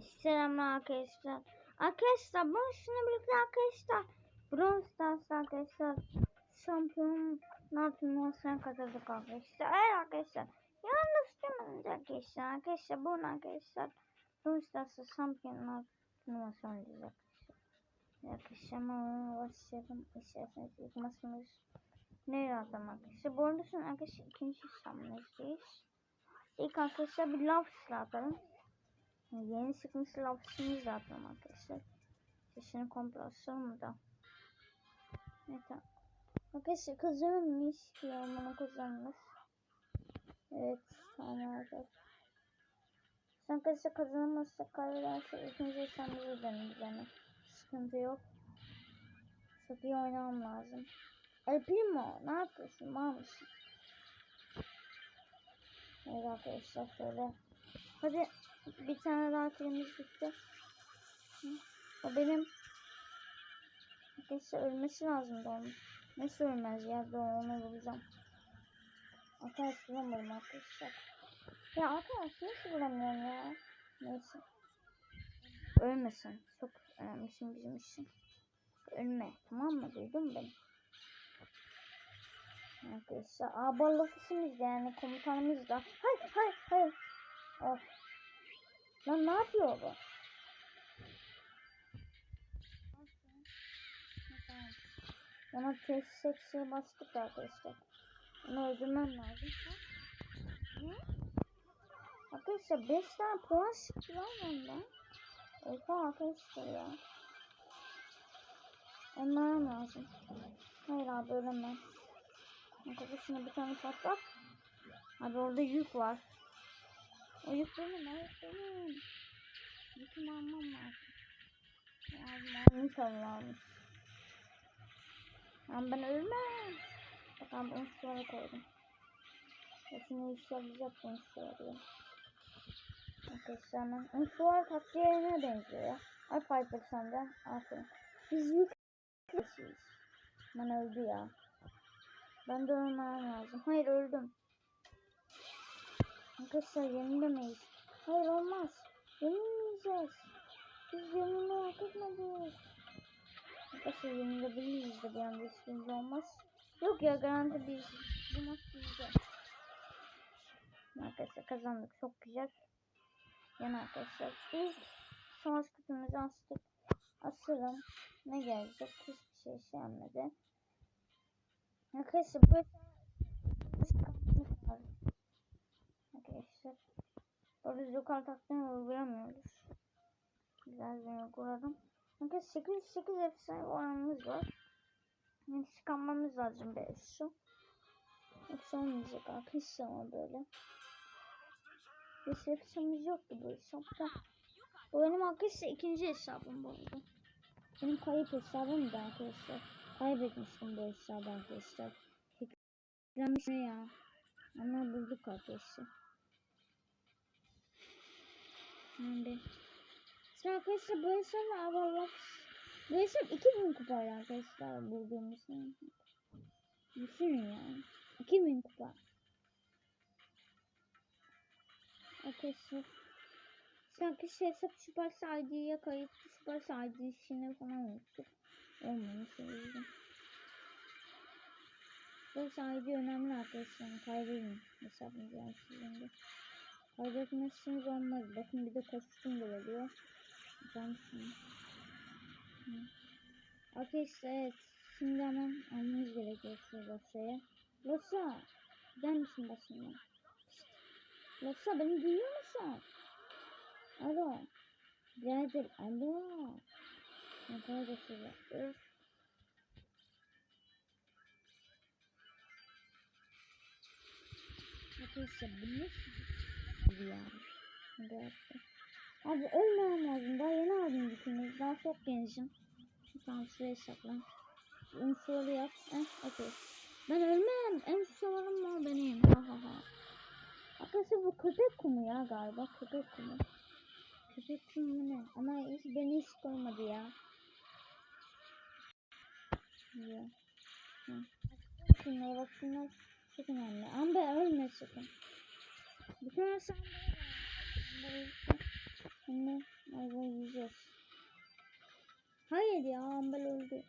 Ee, selamlar arkadaşlar. Arkadaşlar bu sizinle birlikte arkadaşlar Brawl Stars arkadaşlar şampiyonlar turnuvasına katıldık arkadaşlar. Evet arkadaşlar yanlış demedim arkadaşlar. Arkadaşlar bunu arkadaşlar Brawl Stars'ta şampiyonlar turnuvası oynayacağız arkadaşlar. Ama başlayalım. İsterseniz ilk masamız nereye atalım arkadaşlar. Bu arada şimdi arkadaşlar ikinci şampiyonuzdayız. İlk arkadaşlar bir laf atalım. Yeni çıkmış de atalım arkadaşlar. Sesini komple açalım da. Evet. Arkadaşlar kazanmış. Yorumunu kazanmış. Evet. Tamam. Sen arkadaşlar kazanamazsa kaybederse ikinci yaşamda öderim yani. Sıkıntı yok. Çok iyi oynamam lazım. El Primo ne yapıyorsun? Var mısın? Evet arkadaşlar şöyle. Hadi bir tane daha filmimiz bitti. O benim. Arkadaşlar ölmesi lazım da onun. Nasıl ölmez ya? Ben onu bulacağım. Arkadaşlar bulamadım arkadaşlar. Ya arkadaşlar nasıl bulamıyorum ya? Neyse. Ölmesin. Çok önemlisin bizim için. Ölme. Tamam mı? Duydun mu beni? Arkadaşlar. Aa ballasısınız yani komutanımız da. Hayır hayır hayır. Of. Lan ne yapıyor bu? Ona test seksi bastık arkadaşlar. Onu öldürmem lazım. Ne? Arkadaşlar 5 tane puan çıktı lan ondan. Oha arkadaşlar ya. Onlara lazım. Hayır abi ölemem. Arkadaşına bir tane patlat. Abi orada yük var. Yük benim. Yükümü almam lazım. Almış Allah'ım. Ama ben ölmem. Bak ben bunu şuraya koydum. Şimdi işleyecek bunu şuraya. Arkadaşlar hemen. Onu şuraya tatlı yerine benziyor ya. Ay Piper sende. Aferin. Biz yük Ben öldü ya. Ben de ölmem lazım. Hayır öldüm. Arkadaşlar yenilemeyiz. Hayır olmaz. Yenilmeyeceğiz. Biz yenilmeyi hak etmedik. Arkadaşlar yenilebiliriz de bir anda hiçbirimiz olmaz. Yok ya garanti biz. Bu maç bizde. Arkadaşlar kazandık. Çok güzel. Yani arkadaşlar ilk savaş kutumuzu astık. Asırım. Ne gelecek? Hiçbir şey gelmedi. Arkadaşlar bu Arkadaşlar. Orada yukarı taktığını uygulamıyoruz. Güzel bir uyguladım. Arkadaşlar 808 efsane oranımız var. Yani çıkarmamız lazım be şu. Yoksa olmayacak arkadaşlar ama böyle. Biz hesabımız yoktu bu hesapta. Bu benim arkadaşlar ikinci hesabım bu arada. Benim kayıp hesabım da arkadaşlar. Kaybetmiştim bu hesabı arkadaşlar. Ne ya? Ama bulduk arkadaşlar. Şimdi. Şimdi arkadaşlar bu hesabı Allah Bu hesap 2000 kupayla arkadaşlar bulduğumuz. Düşünün yani. 2000 kupa. Arkadaşlar. Arkadaşlar hesap Süper ID'ye kayıt Süper ID işini falan unuttuk. Olmamış o yüzden. Süper ID önemli arkadaşlar. Kaybedin hesabınızı yani de. Kaybetmezseniz olmaz. Bakın bir de kostüm de veriyor. Cansın. Arkadaşlar evet. Şimdi hemen almamız gerekiyor şu dosyayı. Losa. Gider misin basından? Losa beni duyuyor musun? Alo. Birader alo. Ne kadar da size. Öf. Arkadaşlar bu nasıl ya? Hadi yaptı. Abi ölmem lazım. Daha yeni aldım bütünüz. Daha çok gencim. Tamam şuraya saklan. Unsurları yap. Eh okey. Ben ölmem. En susalarım var benim. Ha ha ha. Arkadaşlar bu köpek kumu ya galiba. Köpek kumu. Köpek kumu ne? Ama hiç beni hiç koymadı ya. Ya. Şunlara bak şunlar çok önemli. Ama ölme sakın. Aslında Şimdi ayva yiyeceğiz. Hayır ya Ambel öldü.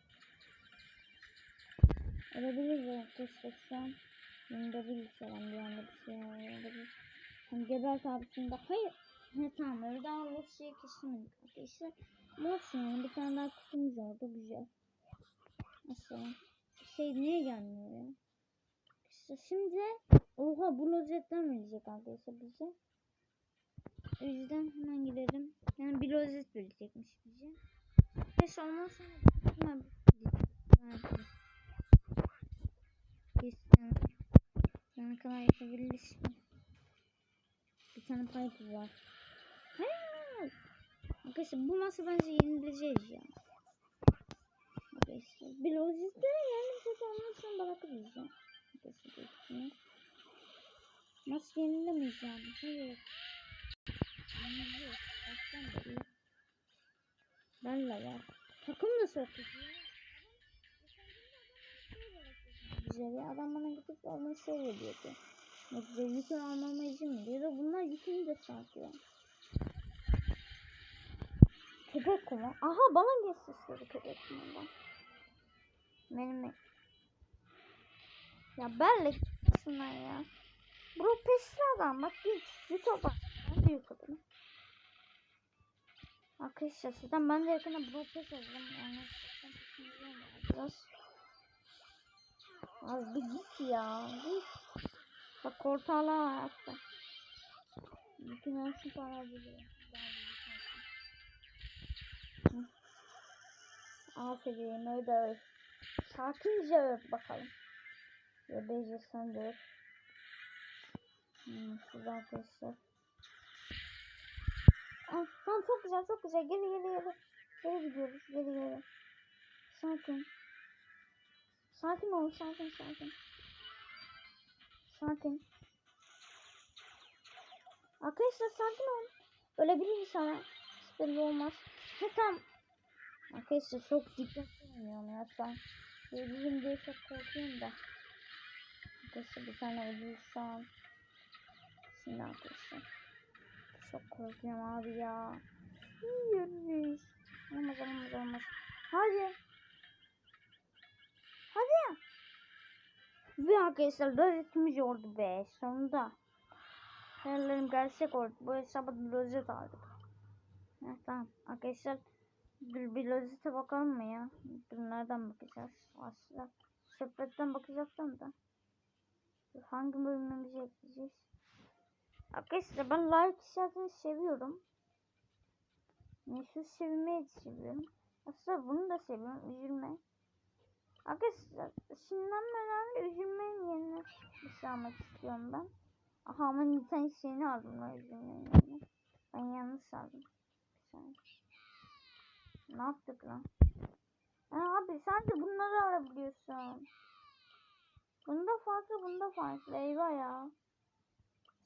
Ölebilir an. Yanında bir falan bir anda bir şey olabilir. Hani gebert abisinde hayır. Ne tamam öyle daha o şeyi kesemedik arkadaşlar. Ama olsun yani bir tane daha kutumuz oldu güzel. Nasıl? Şey niye gelmiyor ya? İşte şimdi oha bu lozetten verecek arkadaşlar bize. O yüzden hemen gidelim. Yani bir lozet verecekmiş bize. Keş ondan sonra hemen. Yani kadar yapabiliriz? Bir tane pipe var. Hayır. Arkadaşlar bu masa bence yenileceğiz ya. Arkadaşlar bir lojiste yani zaten ondan sonra bırakırız ya. Maç yenilemeyiz yani. Hayır. Beri. Valla var. Takım kötü ya. Güzel ya. Adam bana gidip onu şey veriyordu. Ne güzel yükün almama izin veriyor. Bunlar yükünü de satıyor. Köpek kuma. Aha bana geçti istiyordu köpek kumandan. Benim Ya benle gitmesinler ya. Bro pesli adam bak git. O bak. Büyük adamı. Arkadaşlar sizden ben de yakında bro pes alacağım. Yani biraz. Abi bir git ya. Git. Bak ortalığa ayakta. Bütün her şey para buluyor. Aferin öyle. Sakince öv bakalım. Ya Beyce sen de öv. Hmm, siz arkadaşlar. Ah, tamam çok güzel çok güzel. Geri geri geri. Geri gidiyoruz geri geri. Sakin. Sakin ol sakin sakin. Sakin. Arkadaşlar sakin olun. Ölebilir sana. Hiç belli olmaz. Ha tamam. Arkadaşlar çok dikkatli oynuyorum ya şu an. Ölürüm diye çok korkuyorum da. Arkadaşlar bir tane ölürsem. Şimdi arkadaşlar. Çok korkuyorum abi ya. Yürüyüş. Olmaz olmaz olmaz. Hadi. Hadi. Ve arkadaşlar rozetimiz oldu be sonunda. Hayallerim gerçek oldu. Bu hesaba rozet aldık. Heh, tamam arkadaşlar. Bir, bir rozete bakalım mı ya? Dur nereden bakacağız? Aslında sepetten bakacaktım da. Hangi bölümümüzü ekleyeceğiz? Arkadaşlar ben like işaretini seviyorum. Mesut sevmeyi de seviyorum. Aslında bunu da seviyorum. Üzülme. Arkadaşlar sinirlenmeden üzülmeyin yerine bir şey almak istiyorum ben. Aha ama Niten şeyini aldım ben üzülmeyin yerine. Ben yanlış aldım. Ne yaptık lan? Ha, abi sen de bunları alabiliyorsun. Bunda farklı bunda farklı. Eyvah ya.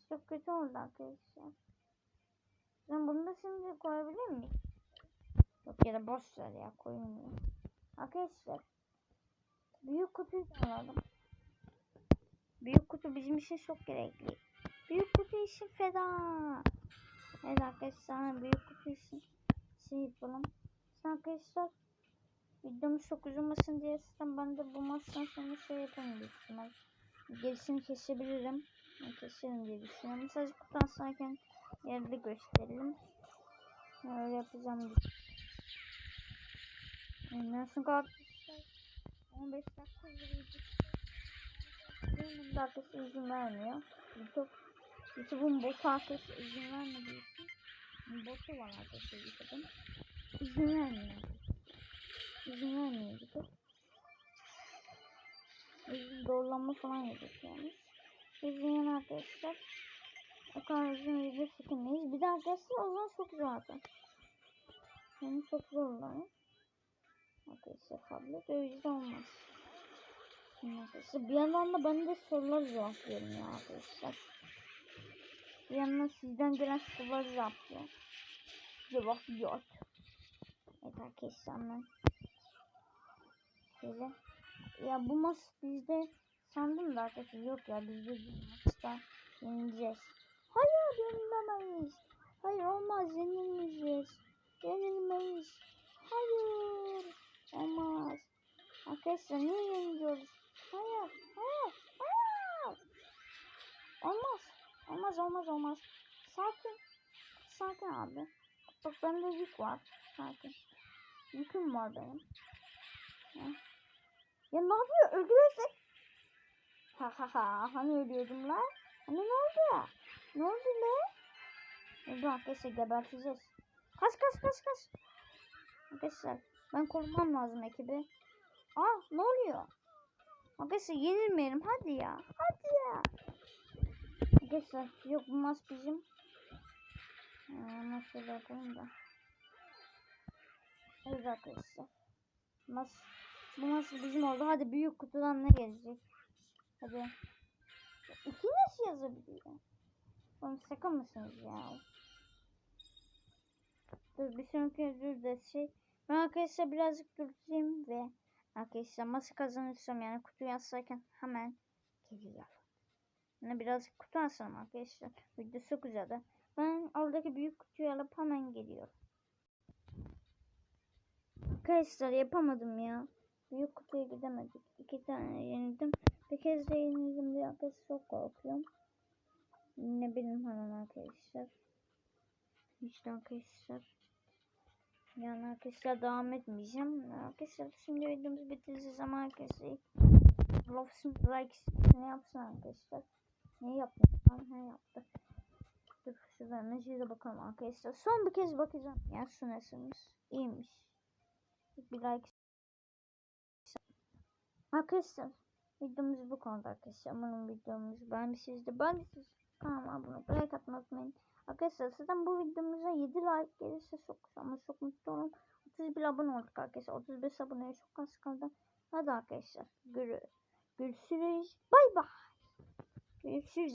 Çok kötü oldu arkadaşlar. Ben bunu da şimdi koyabilir miyim? Yok ya da boş ver ya koyayım Arkadaşlar. Büyük kutuyu da alalım. Büyük kutu bizim için çok gerekli. Büyük kutu için feda. Evet arkadaşlar büyük kutu için şey yapalım. Şimdi arkadaşlar videomuz çok uzunmasın diye sistem ben de bu maçtan sonra şey ihtimal. Gerisini kesebilirim. Keserim diye düşünüyorum. Sadece kutu asarken yerde gösterelim. Öyle yapacağım. Nasıl arkadaşlar 15 dakika yürüyecek. Benim arkadaşlar izin vermiyor. YouTube, YouTube'un botu arkadaşlar izin vermediği için botu var arkadaşlar YouTube'un. İzin vermiyor. İzin vermiyor YouTube. İzin doğrulanma falan yazıyormuş. İzleyen arkadaşlar. O kadar uzun video çekemeyiz. Bir de arkadaşlar o zaman çok zaten. Yani çok zorlanır. Arkadaşlar tablet o yüzden olmaz. Şimdi arkadaşlar bir yandan da ben de sorular cevaplıyorum ya arkadaşlar. Bir yandan sizden gelen soruları cevaplıyor. Cevaplıyor. Evet arkadaşlar ben şöyle ya bu maç bizde sandım da arkadaşlar yok ya bizde bir maçta yeneceğiz. Hayır yenilemeyiz. Hayır olmaz yenilmeyeceğiz. Yenilmeyiz. Hayır. Olmaz. Arkadaşlar niye yeniliyoruz? Hayır. Hayır. Hayır. Olmaz. Olmaz olmaz olmaz. Sakin. Sakin abi. Bak bende yük var. Sakin. Yüküm var benim. Ya, ya ne yapıyor? Öldürürsek. Ha ha ha. Hani ölüyordum lan? Hani ne oldu? Ne oldu lan? Öldü arkadaşlar geberteceğiz. Kaç kaç kaç kaç. Arkadaşlar ben korumam lazım ekibi. Aa ne oluyor? Arkadaşlar yenilmeyelim hadi ya. Hadi ya. Arkadaşlar yok bu mas bizim. Ee, nasıl yapalım da. Evet arkadaşlar. Mas, bu mas bizim oldu. Hadi büyük kutudan ne gelecek? Hadi. İki nasıl yazabiliyor? Oğlum şaka mısınız ya? Dur bir sonraki dur da şey. Ben arkadaşlar birazcık durayım ve arkadaşlar masa kazanırsam yani kutu yazarken hemen geliyor. Yani birazcık kutu alsam arkadaşlar. Video çok uzadı. Ben oradaki büyük kutuyu alıp hemen geliyorum. Arkadaşlar yapamadım ya. Büyük kutuya gidemedik. İki tane yenildim. Bir kez de yenildim diye arkadaşlar çok korkuyorum. Ne bileyim hemen arkadaşlar. İşte arkadaşlar. Yani arkadaşlar devam etmeyeceğim. Arkadaşlar şimdi videomuzu bitireceğiz ama arkadaşlar. Love like ne yapsın arkadaşlar. Ne yaptı? Ne yaptı? Dur şurada mesajda bakalım arkadaşlar. Son bir kez bakacağım. Ya şu nasılmış? İyiymiş. Bir like. Arkadaşlar videomuz bu konuda arkadaşlar. Umarım videomuzu beğenmişsinizdir. Ben de siz kanalıma abone olup like atmayı unutmayın. Arkadaşlar zaten bu videomuza 7 like gelirse çok ama çok mutlu olurum. 31 abone olduk arkadaşlar. 35 aboneye çok az kaldı. Hadi arkadaşlar görü görüşürüz. Bay bay. Görüşürüz.